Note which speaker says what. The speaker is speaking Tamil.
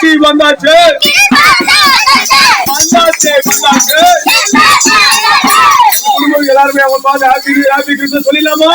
Speaker 1: வந்தாச்சு. வந்தாச்சு எல்லாருமே அவங்க பார்த்து ஹாப்பி ஹாப்பி கிருஷ்ணன் சொல்லலாமா